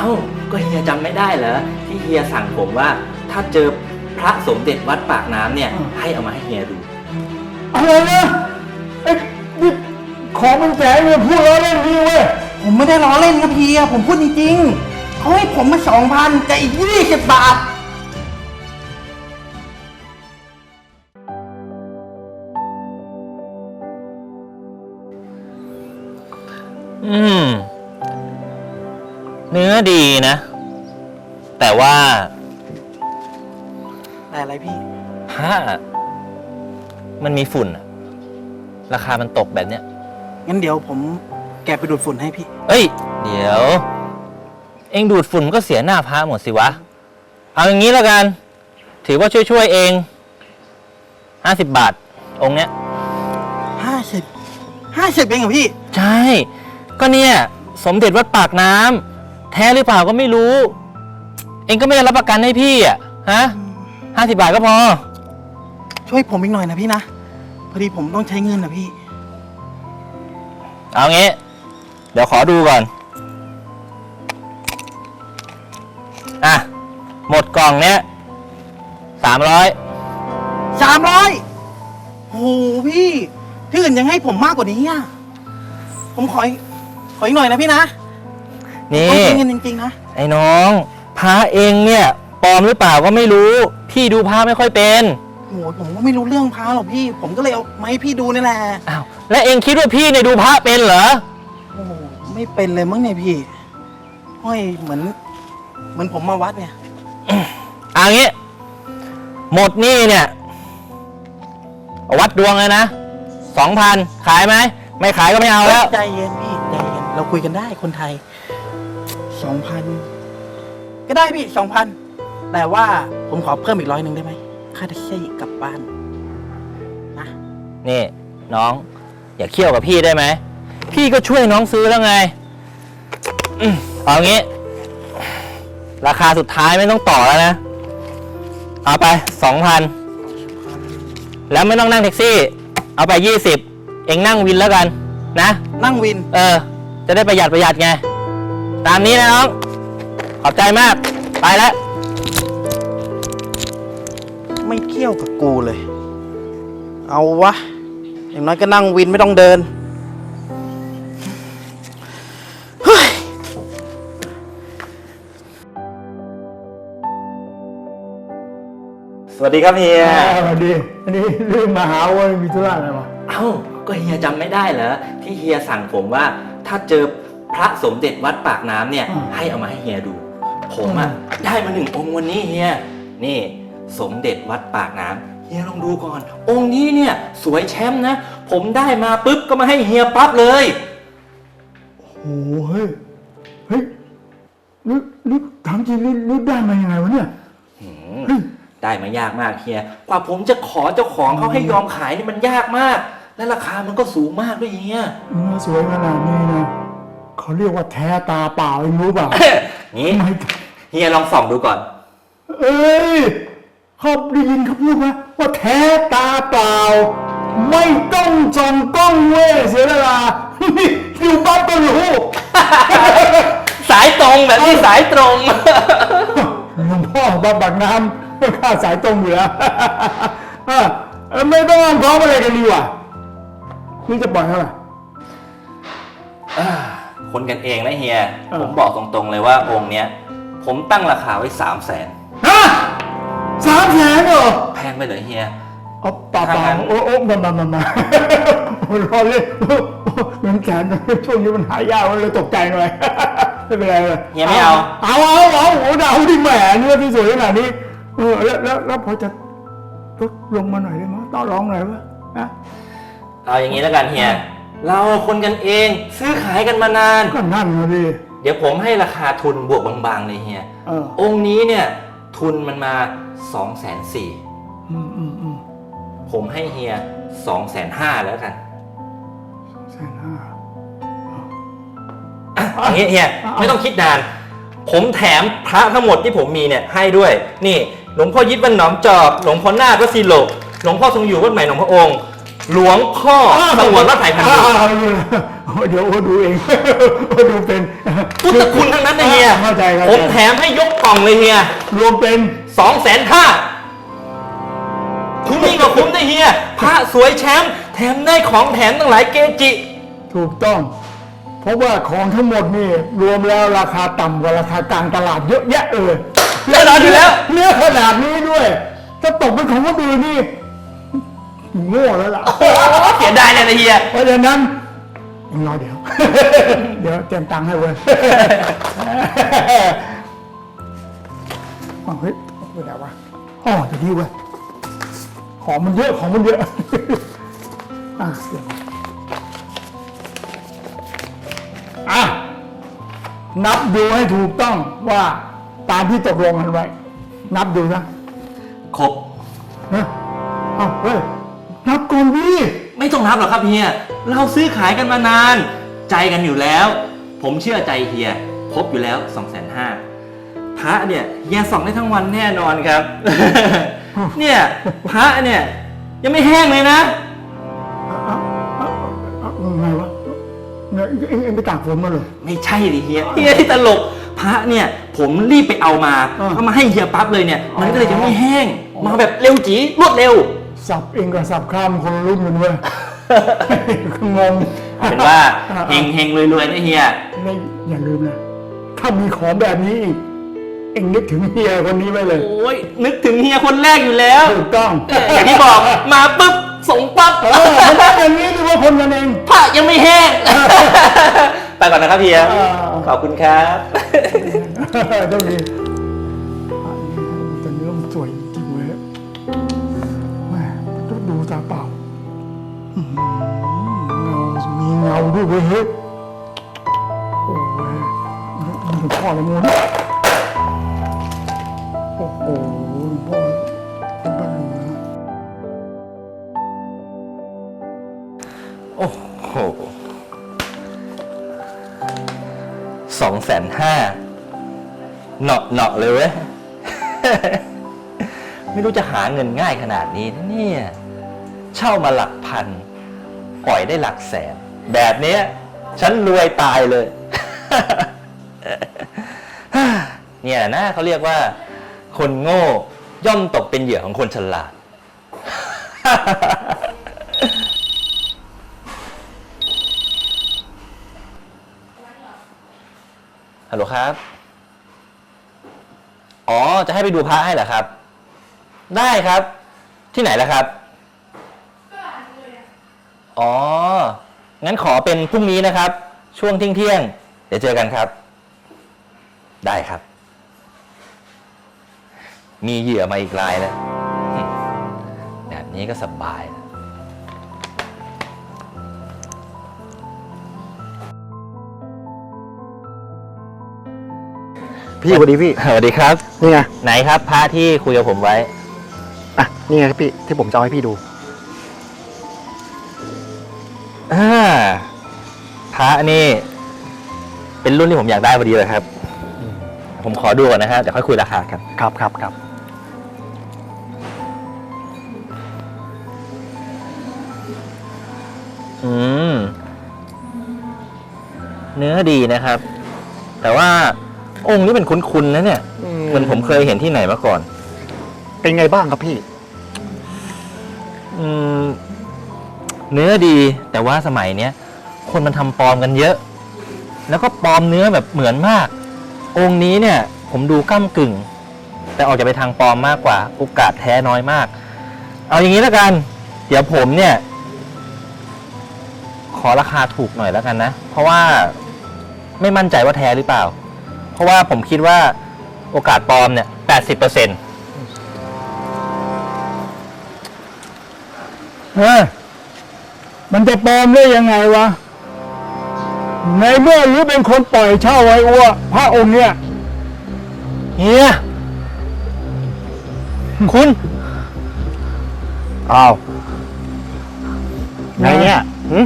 เอ้าก็เฮียจำไม่ได้เหรอที่เฮียสั่งผมว่า ถ้าเจอพระสมเด็จวัดปากน้ำเนี่ยอืมให้เอามาให้เฮียดู อะไรนะไอ้นี่ของมันแสนเลยพูดแล้วเล่นนี่เว้ยผมไม่ได้ล้อเล่นครับเฮียผมพูดจริงๆเขาให้ผมมาสองพันกับอีกยี่สิบบาท อืม เนื้อดีนะ แต่ว่าแต่อะไรพี่ ผ้ามันมีฝุ่นอะราคามันตกแบบเนี้ย งั้นเดี๋ยวผมแกะไปดูดฝุ่นให้พี่ เอ้ย เดี๋ยว เองดูดฝุ่นมันก็เสียหน้าพระหมดสิวะ เอาอย่างนี้แล้วกัน ถือว่าช่วยๆเองห้าสิบบาท องค์เนี้ย ห้าสิบ ห้าสิบเองเหรอพี่ ใช่ ก็เนี่ย สมเด็จวัดปากน้ำ แท้หรือเปล่าก็ไม่รู้ เองก็ไม่ได้รับประกันให้พี่อะฮะห้าสิบบาทก็พอ ช่วยผมอีกหน่อยนะพี่นะ พอดีผมต้องใช้เงินนะพี่ เอางี้ เดี๋ยวขอดูก่อน อะ หมดกล่องเนี้ยสามร้อยสามร้อยโหพี่ที่อื่นยังให้ผมมากกว่านี้อะ ผมขออีกขออีกหน่อยนะพี่นะ นี่ต้องใช้เงินจริงๆนะไอ้น้องพระเองเนี่ยปลอมหรือเปล่าก็ไม่รู้ พี่ดูพระไม่ค่อยเป็นโหผมก็ไม่รู้เรื่องพระหรอกพี่ ผมก็เลยเอามาให้พี่ดูนี่แหละอ้าวและเองคิดว่าพี่เนี่ยดูพระเป็นเหรอโอ้โหไม่เป็นเลยมั้งเนี่ยพี่ห้อยเหมือน เหมือนผมมาวัดเนี่ย เอางี้หมดหนี่เนี่ยเอาวัดดวงเลยนะสองพันขายไหมไม่ขายก็ไม่เอาแล้ว ใจเย็นพี่ใจเย็นเราคุยกันได้คนไทย สองพันก็ได้พี่สองพันแต่ว่าผมขอเพิ่มอีกร้อยหนึ่งได้ไหมค่าแท็กซี่กลับบ้านนะนี่น้องอย่าเคี่ยวกับพี่ได้ไหม พี่ก็ช่วยน้องซื้อแล้วไงอืมเอางี้ ราคาสุดท้ายไม่ต้องต่อแล้วนะ เอาไปสองพันแล้วไม่ต้องนั่งแท็กซี่ เอาไปยี่สิบเองนั่งวินแล้วกัน นะ นั่งวิน เออ จะได้ประหยัดประหยัดไง ตามนี้นะน้อง ขอบใจมาก ไปแล้ว ไม่เกี่ยวกับกูเลย เอาวะ อย่างน้อยก็นั่งวินไม่ต้องเดินเฮ้ยสวัสดีครับเฮีย อ่าสวัสดี อันนี้ลืมมาหาว่ามีธุระอะไรวะเอ้า ก็เฮียจำไม่ได้เหรอที่เฮียสั่งผมว่า ถ้าเจอ พระสมเด็จวัดปากน้ำเนี่ย ให้เอามาให้เฮียดู ผมอะได้มาหนึ่งองค์วันนี้เฮียนี่สมเด็จวัดปากน้ำเฮียลองดูก่อน องค์นี้เนี่ยสวยแชมป์นะ ผมได้มาปุ๊บก็มาให้เฮียปั๊บเลยโอ้โหเฮ้ยเฮ้ยนึกนึกถามจริงนึกนึกได้มายังไงวะเนี่ยหืมได้มายากมากเฮีย กว่าผมจะขอเจ้าของเขาให้ยอมขายนี่มันยากมาก และราคามันก็สูงมากด้วยเฮียเนื้อสวยขนาดนี้นะ เขาเรียกว่าแท้ตาเปล่าเองรู้เปล่านี่ไม่เฮียลองส่องดูก่อน เอ้ยเขาได้ยินเขาพูดไหมว่าแท้ตาเปล่า ไม่ต้องส่องกล้องเว้ยเสียเวลานี่อยู่บ้านก็รู้สายตรงแบบนี้สายตรงหลวงพ่อบ้าบักน้ำข้าสายตรงอยู่แล้วอะเอ้ยไม่ต้องพร้อมอะไรกันดีกว่านี่จะปล่อยเท่าไหร่ คนกันเองนะเฮีย เออ ผมบอกตรงๆเลยว่าองค์เนี้ย ผมตั้งราคาไว้สามแสนฮะสามแสนเหรอแพงไปเหรอเฮีย เอาเปล่าถ้าเปล่างั้นโอ้โอ้มามามามารอเลยเงินแสนช่วงนี้มันหายากเลยตกใจหน่อย ไม่เป็นไรเลยเฮียไม่เอา เอาเอาเอาโอ้ดาวที่แหมเนื้อที่สวยขนาดนี้เออแล้วแล้วแล้วพอจะลดลงมาหน่อยได้ไหมต่อรองหน่อยวะนะเอาอย่างนี้แล้วกันเฮีย เราคนกันเองซื้อขายกันมานาน ก็นั่นนะดิเดี๋ยวผมให้ราคาทุนบวกบางๆเลยเฮีย เออองค์นี้เนี่ยทุนมันมา2องแสนสี่อืมอืมอืมผมให้เฮีย2องแสนห้าแล้วกันแสนห้า อะอย่างนี้เฮียเอา ไม่ต้องคิดนาน ผมแถมพระทั้งหมดที่ผมมีเนี่ยให้ด้วย นี่หลวงพ่อยิดวัดหนอมจอบหลวงพ่อนาควัดศิโลกหลวงพ่อทรงอยู่วัดใหม่หนองพระองค์ หลวงพ่อสงวนวัดไผ่พันธุ์อ่าเดี๋ยวโอ้ดูเองโอ้ดูเป็นพุทธคุณทั้งนั้นนะเฮียเข้าใจเข้าผมใจแถมให้ยกกล่องเลยเฮียรวมเป็นสองแสนห้าคุ้มยิ่งกว่าคุ้มนะเฮียพระสวยแชมป์แถมได้ของแถมตั้งหลายเกจิ ถูกต้อง เพราะว่าของทั้งหมดนี่รวมแล้วราคาต่ำกว่าราคากลางตลาดเยอะแยะเออแน่นอนอยู่แล้วเนื้อขนาดนี้ด้วยถ้าตกเป็นของคนอื่นนี่ โง่แล้วล่ะ เสียดายเลยนะเฮีย เพราะฉะนั้นอีกน้อยเดี๋ยว เดี๋ยวเตรียมตังค์ให้เว้ยอ้าวเฮ้ยไปไหนวะอ๋อจะดีเว้ย ของมันเยอะ ของมันเยอะ อะเดี๋ยวอะ นับดูให้ถูกต้องว่าตามที่ตกลงกันไว้ นับดูนะครบเฮ้ยอ้าวเฮ้ย นับก่อนพี่ไม่ต้องนับหรอกครับเฮีย เราซื้อขายกันมานาน ใจกันอยู่แล้ว ผมเชื่อใจเฮียครบอยู่แล้ว2องแสนห้าพระเนี่ยเฮียส่องได้ทั้งวันแน่นอนครับ เนี่ยพระเนี่ยยังไม่แห้งเลยนะอะอะอะไงวะเนี่ยเอ็งเอ็งไปตากฝนมาเลยไม่ใช่ดิเฮียเฮียที่ตลกพระเนี่ยผมรีบไปเอามาอ่าเอามาให้เฮียปั๊บเลยเนี่ย มันก็เลยยังไม่แห้ง มาแบบเร็วจีรวดเร็ว สับเองกับสับข้ามคนละรุ่นกันเว้ย งงเป็นว่าเฮงเฮงรวยๆนะเฮีย ไม่อย่าลืมนะ ถ้ามีของแบบนี้อีกเอ็งนึกถึงเฮียคนนี้ไว้เลยโอ้ยนึกถึงเฮียคนแรกอยู่แล้ว ถูกต้องอย่างที่บอกมาปุ๊บส่งปั๊บเออมันต้องอย่างนี้ถือว่าคนกันเอง ผ้ายังไม่แห้ง ไปก่อนนะครับเฮียอ่าขอบคุณครับ ต้องมี เงาด้วยเฮ้ยโอ้ยนี่หลวงพ่อละมูนโอ้โหหลวงพ่อเป็นบ้านหลวงนะโอ้โหสองแสนห้าเหนาะเหนาะเลยเว้ย ไม่รู้จะหาเงินง่ายขนาดนี้นะเนี่ย เช่ามาหลักพัน ปล่อยได้หลักแสน แบบเนี้ยฉันรวยตายเลย เนี่ยนะเขาเรียกว่า คนโง่ย่อมตกเป็นเหยื่อของคนฉลาด ฮัลโหลครับ อ๋อ จะให้ไปดูพระให้เหรอครับ ได้ครับ ที่ไหนล่ะครับ อ๋อ งั้นขอเป็นพรุ่งนี้นะครับ ช่วงเที่ยงเที่ยงๆเดี๋ยวเจอกันครับ ได้ครับ มีเหยื่อมาอีกรายแล้วหึแบบนี้ก็สบายแล้วพี่สวัสดีพี่ สวัสดีครับ นี่ไง ไหนครับพระที่คุยกับผมไว้ อะ นี่ไงพี่ที่ผมจะเอาให้พี่ดู อ่าพระนี่ เป็นรุ่นที่ผมอยากได้พอดีเลยครับ ผมขอดูก่อนนะครับเดี๋ยวค่อยคุยราคาครับครับครับครับอืม เนื้อดีนะครับ แต่ว่าองค์นี้เป็นคุ้นๆนะเนี่ยเหมือนผมเคยเห็นที่ไหนมาก่อน เป็นไงบ้างครับพี่ อืม เนื้อดีแต่ว่าสมัยเนี้ยคนมันทำปลอมกันเยอะ แล้วก็ปลอมเนื้อแบบเหมือนมาก องค์นี้เนี่ยผมดูก้ากึ่ง แต่ออกจะไปทางปลอมมากกว่า โอกาสแท้น้อยมาก เอาอย่างนี้แล้วกัน เดี๋ยวผมเนี่ย ขอราคาถูกหน่อยแล้วกันนะ เพราะว่าไม่มั่นใจว่าแท้หรือเปล่า เพราะว่าผมคิดว่าโอกาสปลอมเนี่ยแปดสิบเปอร์เซ็นต์เฮ้ย มันจะปลอมได้ยังไงวะ ในเมื่อหรือเป็นคนปล่อยเช่าไว้อ้วพระองค์เนี่ย เฮีย คุณ อ้าวไงเนี่ยหึ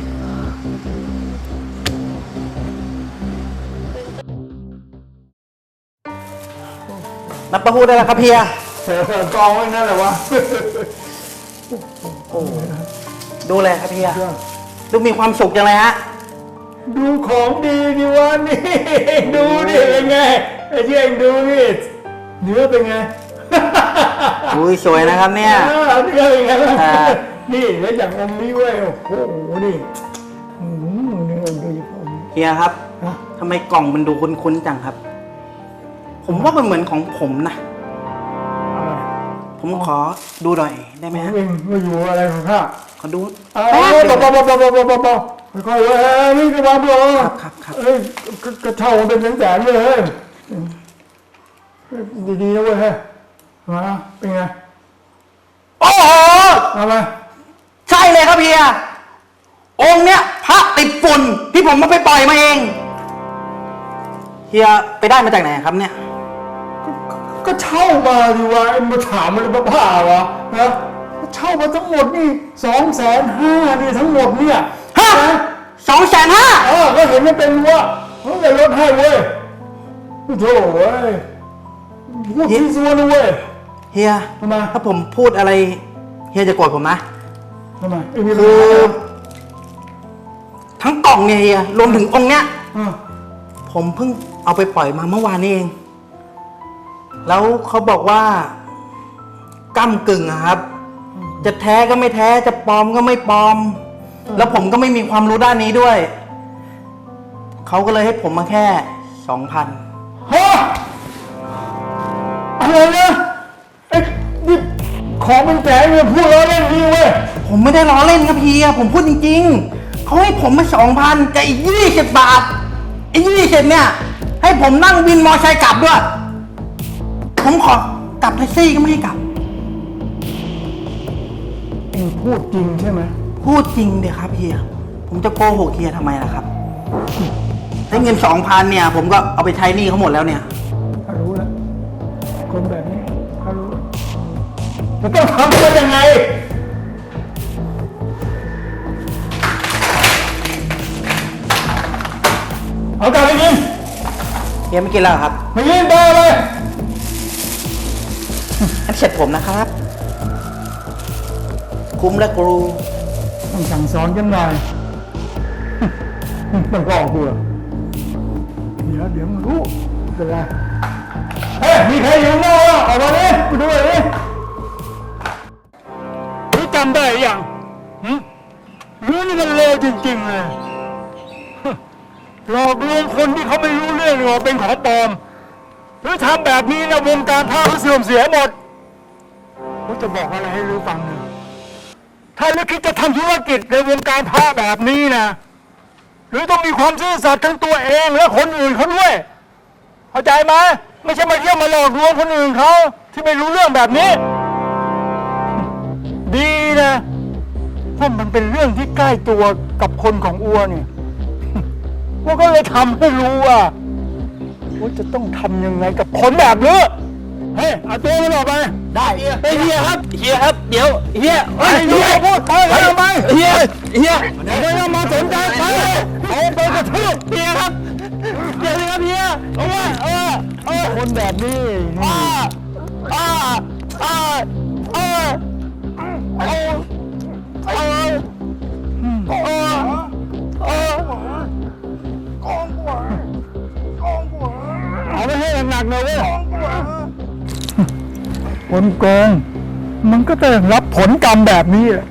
นับประหูได้แล้วครับเฮียเออกองไว้นั่นแหละวะ ดูเลยครับเฮียเชื่อดูมีความสุขจังเลยฮะ ดูของดีดิวะนี่ ดูดิเป็นไงไอ้เชี่ยงดูนี่เนื้อเป็นไงอุ้ยสวยนะครับเนี่ยเออเนื้อเป็นไงบ้างอ่านี่แล้วอย่างองค์นี้เว้ยโอ้โหนี่อืมเนื้อโดยเฉพาะเฮียครับฮะทำไมกล่องมันดูคุ้นๆจังครับ ผมว่ามันเหมือนของผมนะอะไร ผมขอดูหน่อยได้ไหมของฮะเองมาอยู่อะไรของข้าขอดูเอ้แป๊บยเดียวเบาๆเบาๆเบาๆเบาๆเบาๆค่อยๆเว้ยนี่กระบาดเบาครับครับครับเอ้ยกระกระเช่ามันเป็นแสนๆเลยเฮ้ยดีๆนะเว้ยเฮ้ยมาเป็นไงโอ้โหเอามาใช่เลยครับเฮียองค์เนี้ยพระติดฝุ่นที่ผมมาไปปล่อยมาเองเฮียไปได้มาจากไหนครับเนี่ย ก็เช่ามาดิวะไอ้มาถามมันบ้าๆวะนะเช่ามาทั้งหมดนี่สองแสนห้านี่ทั้งหมดเนี่ยฮะนะสองแสนห้าเออก็เห็นว่าเป็นวะเขาจะลดให้เว้ยโอ้โถเว้ยพูดที่ซัวนะเว้ยเฮียทำไมถ้าผมพูดอะไร เฮียจะโกรธผมนะทำไมไอ้มีคือปัญหาทั้งกล่องเนี่ยเฮียรวมถึงองค์เนี้ย อะผมเพิ่งเอาไปปล่อยมาเมื่อวานนี้เอง แล้วเขาบอกว่าก้ากึ่งอะครับ จะแท้ก็ไม่แท้จะปลอมก็ไม่ปลอม แล้วผมก็ไม่มีความรู้ด้านนี้ด้วยเขาก็เลยให้ผมมาแค่สองพันฮะอะไรนะไอ้นี่ของเป็นแสนเนี่ยพูดแล้วเล่นดีเว้ยผมไม่ได้ล้อเล่นครับเฮียผมพูดจริงๆเขาให้ผมมาสองพันกับอีกยี่สิบบาทอีกยี่สิบเนี่ย ให้ผมนั่งวินมอไซค์กลับด้วย ผมขอกลับแท็กซี่ก็ไม่ให้กลับ เองพูดจริงใช่ไหมพูดจริงเดี๋ยวครับเฮีย ผมจะโกหกเฮียทำไมล่ะครับได้เงินสองพันเนี่ย ผมก็เอาไปใช้หนี้เขาหมดแล้วเนี่ย ข้ารู้แล้วคนแบบนี้ข้ารู้แล้วจะต้องทำตัวยังไง เอากลับไปกินเฮียไม่กินแล้วเหรอครับไม่กินต่อเลย งั้นเสร็จผมนะครับ คุ้มและกรูต้องสั่งสอนกันหน่อยต้องบอกกูเหรอเดี๋ยวเดี๋ยวมึงรู้เป็นไรเฮ้ยมีใครอยู่นอกอะออกมาดิมาดูหน่อยดิรู้จำได้ยังหึรู้นี่มันเลวจริงๆเลยหลอกลวงคนที่เขาไม่รู้เรื่องเลยว่าเป็นของปลอม หรือทำแบบนี้นะวงการผ้าเขาเสื่อมเสียหมด ผมจะบอกอะไรให้รู้ฟังหนึ่งถ้าลึกคิดจะทำธุรกิจในวงการผ้าแบบนี้นะ หรือต้องมีความซื่อสัตย์ทั้งตัวเองและคนอื่นเขาด้วย เข้าใจไหมไม่ใช่มาเที่ยวมาหลอกลวงคนอื่นเขาที่ไม่รู้เรื่องแบบนี้ ดีนะเพราะมันเป็นเรื่องที่ใกล้ตัวกับคนของอัวเนี่ยว่าก็เลยทำให้รู้ว่าว่าจะต้องทำยังไงกับคนแบบนี้ เฮ้ยเอาตัวมันออกไปได้เฮียเฮียครับเฮียครับ เดี๋ยวเฮียไอ้เฮียพูดไปไปทำไมเฮียเฮียไม่ต้องมาสนใจไปเอาไปกระทืบเฮียครับเดี๋ยวสิครับเฮียเอาไว้เออเออคนแบบนี้นี่อ้าอ้าอ้า คนโกง มันก็ต้องรับผลกรรมแบบนี้แหละ